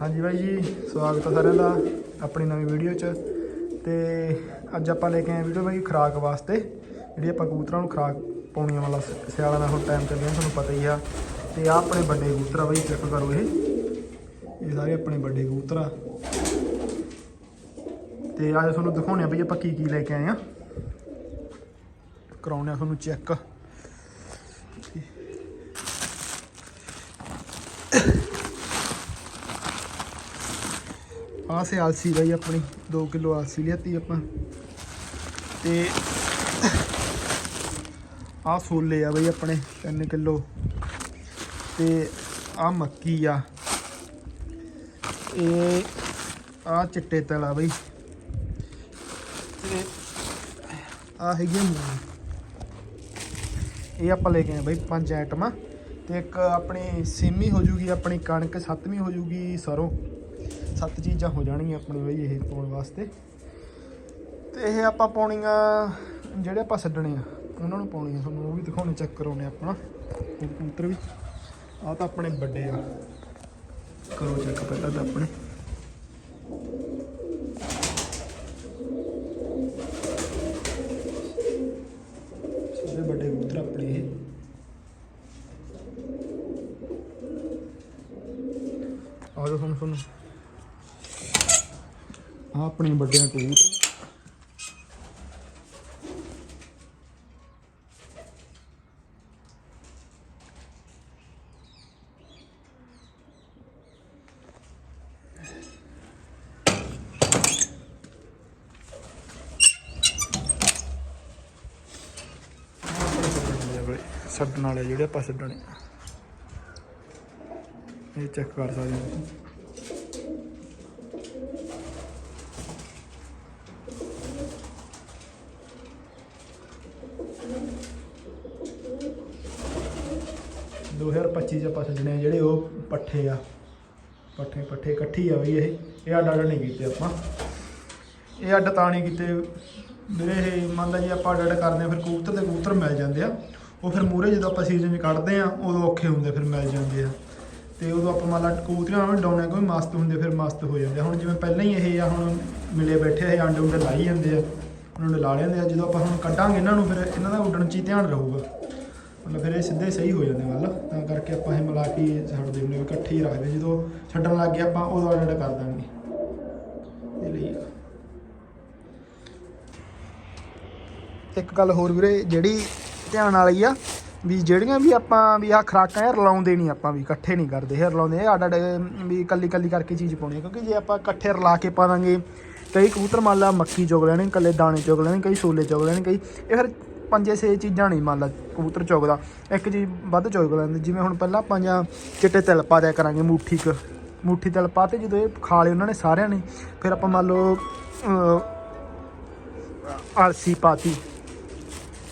ਹਾਂਜੀ ਬਾਈ ਜੀ, ਸਵਾਗਤ ਹੈ ਸਾਰਿਆਂ ਦਾ ਆਪਣੀ ਨਵੀਂ ਵੀਡੀਓ 'ਚ। ਤੇ ਅੱਜ ਆਪਾਂ ਲੈ ਕੇ ਆਏ ਵੀਡੀਓ ਬਾਈ ਖੁਰਾਕ ਵਾਸਤੇ, ਜਿਹੜੀ ਆਪਾਂ ਕਬੂਤਰਾਂ ਨੂੰ ਖੁਰਾਕ ਪਾਉਣੀਆਂ ਵਾਲਾ ਸਿਆਲਾਂ ਦਾ ਹੁਣ ਟਾਈਮ ਚੱਲਿਆ ਤੁਹਾਨੂੰ ਪਤਾ ਹੀ ਆ। ਤੇ ਆ ਆਪਣੇ ਵੱਡੇ ਕਬੂਤਰ ਆ ਬਾਈ, ਚੈੱਕ ਕਰੋ ਇਹ। ਇਹ ਸਾਰੇ ਆਪਣੇ ਵੱਡੇ ਕਬੂਤਰ ਆ। ਤੇ ਅੱਜ ਤੁਹਾਨੂੰ ਦਿਖਾਉਣੇ ਆ ਬਈ ਆਪਾਂ ਕੀ ਕੀ ਲੈ ਕੇ ਆਏ ਆ। ਕਰਾਉਣੇ ਆ ਤੁਹਾਨੂੰ ਚੈੱਕ। ਆਹ ਸੇ ਆਲਸੀ ਬਈ ਆਪਣੀ 2 ਕਿਲੋ ਆਲਸੀ ਲਿਆਤੀ ਆਪਾਂ। ਤੇ ਆਹ ਸੋਲੇ ਆ ਬਾਈ ਆਪਣੇ 3 ਕਿਲੋ। ਤੇ ਆਹ ਮੱਕੀ ਆ। ਇਹ ਆਹ ਚਿੱਟੇ ਤਲ ਆ ਬਾਈ। ਤੇ ਆਹ ਹੈਗੀ ਮੂੰਗੀ ਇਹ ਆਪਾਂ ਲੈ ਕੇ ਆਏ ਬਈ ਪੰਜ ਆਈਟਮਾਂ ਤੇ ਇੱਕ ਆਪਣੀ ਸੇਮੀ ਹੋ ਜੂਗੀ, ਆਪਣੀ ਕਣਕ ਸੱਤਵੀਂ ਹੋ ਜੂਗੀ ਸਰੋਂ। ਸੱਤ ਚੀਜ਼ਾਂ ਹੋ ਜਾਣਗੀਆਂ ਆਪਣੇ ਬਈ ਇਹ ਪਾਉਣ ਵਾਸਤੇ। ਤੇ ਇਹ ਆਪਾਂ ਪਾਉਣੀਆਂ, ਜਿਹੜੇ ਆਪਾਂ ਛੱਡਣੇ ਆ, ਉਹਨਾਂ ਨੂੰ ਪਾਉਣੀਆਂ ਤੁਹਾਨੂੰ, ਉਹ ਵੀ ਦਿਖਾਉਣੇ ਚੈੱਕ ਕਰਾਉਣੇ ਆਪਣਾ ਉਹ ਕਬੂਤਰ ਵੀ। ਆਹ ਤਾਂ ਆਪਣੇ ਵੱਡੇ ਆ। ਕਰੋ ਚੈੱਕ ਪਹਿਲਾਂ ਤਾਂ ਆਪਣੇ। ਸਾਰੇ ਵੱਡੇ ਕਬੂਤਰ ਆਪਣੇ ਇਹ। ਆਹ ਜੋ ਤੁਹਾਨੂੰ ਤੁਹਾਨੂੰ। ਆ ਆਪਣੇ ਵੱਡਿਆਂ ਕਬੂਤਰ। ਛੱਡਣ ਵਾਲੇ ਜਿਹੜੇ ਆਪਾਂ ਛੱਡਣੇ ਇਹ ਚੈੱਕ ਕਰ ਸਕਦੇ ਹੋ 2025 ਚ ਆਪਾਂ ਸੱਜਣੇ ਆ, ਜਿਹੜੇ ਉਹ ਪੱਠੇ ਆ। ਪੱਠੇ ਪੱਠੇ ਇਕੱਠੀ ਆ ਬਈ ਇਹ। ਇਹ ਅੱਡ ਅੱਡ ਨਹੀਂ ਕੀਤੇ ਆਪਾਂ। ਇਹ ਅੱਡ ਤਾਂ ਨਹੀਂ ਕੀਤੇ। ਵੀਰੇ ਇਹ ਮੰਨਦਾ ਜੀ ਆਪਾਂ ਅੱਡ ਅੱਡ ਕਰਦੇ ਆ, ਫਿਰ ਕੂਤਰ ਤੇ ਕਬੂਤਰ ਮਿਲ ਜਾਂਦੇ ਆ। ਉਹ ਫਿਰ ਮੂਰੇ ਜਦੋਂ ਆਪਾਂ ਸੀਜ਼ਨ 'ਚ ਕੱਢਦੇ ਆ, ਉਦੋਂ ਔਖੇ ਹੁੰਦੇ ਫਿਰ ਮਿਲ ਜਾਂਦੇ ਆ। ਤੇ ਉਦੋਂ ਆਪਾਂ ਮੰਨ ਲਾ ਕਬੂਤਰਾਂ ਨਾਲ ਡਾਉਣਾ ਕੋਈ ਮਸਤ ਹੁੰਦੇ, ਫਿਰ ਮਸਤ ਹੋ ਜਾਂਦੇ ਹੁਣ ਜਿਵੇਂ ਪਹਿਲਾਂ ਹੀ ਇਹ ਆ, ਹੁਣ ਮਿਲੇ ਬੈਠੇ ਇਹ ਅੰਡੇ ਉਂਡੇ ਲਾਈ ਜਾਂਦੇ ਆ। ਉਹਨਾਂ ਨੂੰ ਲਾ ਲੈਂਦੇ ਆ। ਜਦੋਂ ਆਪਾਂ ਹੁਣ ਕੱਢਾਂਗੇ ਇਹਨਾਂ ਨੂੰ, ਫਿਰ ਇਹਨਾਂ ਦਾ ਉੱਡਣ 'ਚ ਹੀ ਧਿਆਨ ਰਹੂਗਾ। ਮਤਲਬ ਫਿਰ ਇਹ ਸਿੱਧੇ ਸਹੀ ਹੋ ਜਾਂਦੇ ਵੱਲ। ਤਾਂ ਕਰਕੇ ਆਪਾਂ ਇਹ ਮਿਲਾ ਕੇ ਛੱਡ ਦਿੰਦੇ ਇਕੱਠੇ ਹੀ ਰੱਖਦੇ। ਜਦੋਂ ਛੱਡਣ ਲੱਗ ਗਏ ਆਪਾਂ, ਉਦੋਂ ਅੱਡ ਕਰ ਦਾਂਗੇ ਇਹ ਲਈ ਇੱਕ ਗੱਲ ਹੋਰ ਵੀਰੇ, ਜਿਹੜੀ ਧਿਆਨ ਵਾਲੀ ਆ, ਵੀ ਜਿਹੜੀਆਂ ਵੀ ਆਪਾਂ, ਵੀ ਆ ਖਰਾਕਾਂ ਇਹ ਰਲਾਉਂਦੇ ਨਹੀਂ ਆਪਾਂ, ਵੀ ਇਕੱਠੇ ਨਹੀਂ ਕਰਦੇ। ਇਹ ਰਲਾਉਂਦੇ ਇਹ ਅੱਡ ਅੱਡ ਵੀ ਕੱਲੀ ਕੱਲੀ ਕਰਕੇ ਚੀਜ਼ ਪਾਉਣੀ ਆ। ਕਿਉਂਕਿ ਜੇ ਆਪਾਂ ਇਕੱਠੇ ਰਲਾ ਕੇ ਪਾ ਦਾਂਗੇ, ਕਈ ਕਬੂਤਰ ਮੰਨ ਲਾ ਮੱਕੀ ਚੁਗ ਲੈਣੇ, ਕੱਲੇ ਦਾਣੇ ਚੁਗ ਲੈਣੇ, ਕਈ ਛੋਲੇ ਚੁਗ ਲੈਣੇ, ਕਈ, ਇਹ ਫਿਰ ਪੰਜੇ ਛੇ ਚੀਜ਼ਾਂ ਨਹੀਂ ਮੰਨ ਲਾ ਕਬੂਤਰ ਚੁਗਦਾ ਇੱਕ ਚੀਜ਼ ਵੱਧ ਚੁਗ ਲੈਂਦੇ ਜਿਵੇਂ ਹੁਣ ਪਹਿਲਾਂ ਆਪਾਂ ਜਾਂ ਚਿੱਟੇ ਤਿਲ ਪਾ ਦਿਆ ਕਰਾਂਗੇ ਮੁੱਠੀ ਕ ਮੁੱਠੀ ਤਿਲ ਪਾ ਤੇ ਜਦੋਂ ਇਹ ਖਾ ਲਏ ਉਹਨਾਂ ਨੇ ਸਾਰਿਆਂ ਨੇ ਫਿਰ ਆਪਾਂ ਮੰਨ ਲਓ ਆਲਸੀ ਅਲਸੀ ਪਾਤੀ।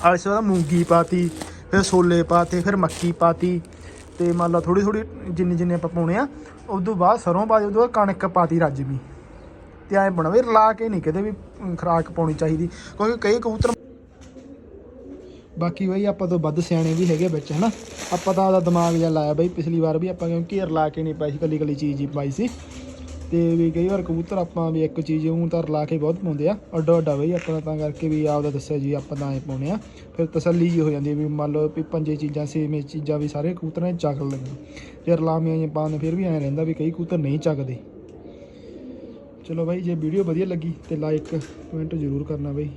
ਆਲਸੀ ਦਾ ਮੂੰਗੀ ਪਾਤੀ ਫਿਰ ਛੋਲੇ ਪਾਤੇ ਫਿਰ ਮੱਕੀ ਪਾਤੀ ਤੇ ਮੰਨ ਲਾ ਥੋੜੀ ਥੋੜੀ ਜਿੰਨੇ ਜਿੰਨੇ ਆਪਾਂ ਪਾਉਣੇ ਆ ਉਦੋਂ ਬਾਅਦ ਸਰੋਂ ਪਾ ਉਦੋਂ ਬਾਅਦ ਕਣਕ ਪਾਤੀ ਰੱਜਵੀਂ ਤੇ ਐਂ ਬਣਾਵੇ ਰਲਾ ਕੇ ਨਹੀਂ ਕਿਤੇ ਵੀ ਅਮ, ਖੁਰਾਕ ਪਾਉਣੀ ਚਾਹੀਦੀ ਕਿਉਂਕਿ ਕਈ ਕਬੂਤਰ ਬਾਕੀ ਬਈ ਆਪਾਂ ਤੋਂ ਵੱਧ ਸਿਆਣੇ ਵੀ ਹੈਗੇ ਵਿੱਚ, ਹਨਾ? ਆਪਾਂ ਤਾਂ ਆਪਦਾ ਦਿਮਾਗ ਜਿਹਾ ਲਾਇਆ ਬਈ, ਪਿਛਲੀ ਵਾਰ ਵੀ ਆਪਾਂ ਕਿਉਂਕਿ ਰਲਾ ਕੇ ਨਹੀਂ ਪਾਈ ਸੀ ਕੱਲੀ ਕੱਲੀ ਚੀਜ਼ ਹੀ ਪਾਈ ਸੀ। ਤੇ ਵੀ ਕਈ ਵਾਰ ਕਬੂਤਰ ਆਪਾਂ ਵੀ ਇੱਕ ਚੀਜ਼ ਉਹ ਤਾਂ ਰਲਾ ਕੇ ਬਹੁਤ ਪਾਉਂਦੇ ਆ। ਅੱਡਾ ਅੱਡਾ ਬਈ ਆਪਾਂ ਤਾਂ ਕਰਕੇ ਵੀ ਆਪਦਾ ਦੱਸਿਆ ਜੀ, ਆਪਾਂ ਤਾਂ ਐ ਪਾਉਣੇ ਆ। ਫਿਰ ਤਸੱਲੀ ਜੀ ਹੋ ਜਾਂਦੀ ਵੀ ਮੰਨ ਲਓ ਵੀ ਪੰਜੇ ਚੀਜ਼ਾਂ ਸੇਮੇ ਚੀਜ਼ਾਂ ਵੀ ਸਾਰੇ ਕਬੂਤਰਾਂ 'ਚ ਚੱਕ ਲੈਂਦੇ ਤੇ ਰਲਾਮੀਆਂ ਜਿਹੀਆਂ ਪਾਉਣ, ਫਿਰ ਵੀ ਐਂ ਰਹਿੰਦਾ ਵੀ ਕਈ ਕਬੂਤਰ ਨਹੀਂ ਚੱਕਦੇ। ਚਲੋ ਬਾਈ, ਜੇ ਵੀਡੀਓ ਵਧੀਆ ਲੱਗੀ ਤੇ ਲਾਈਕ ਕਮੈਂਟ ਜ਼ਰੂਰ ਕਰਨਾ ਬਾਈ।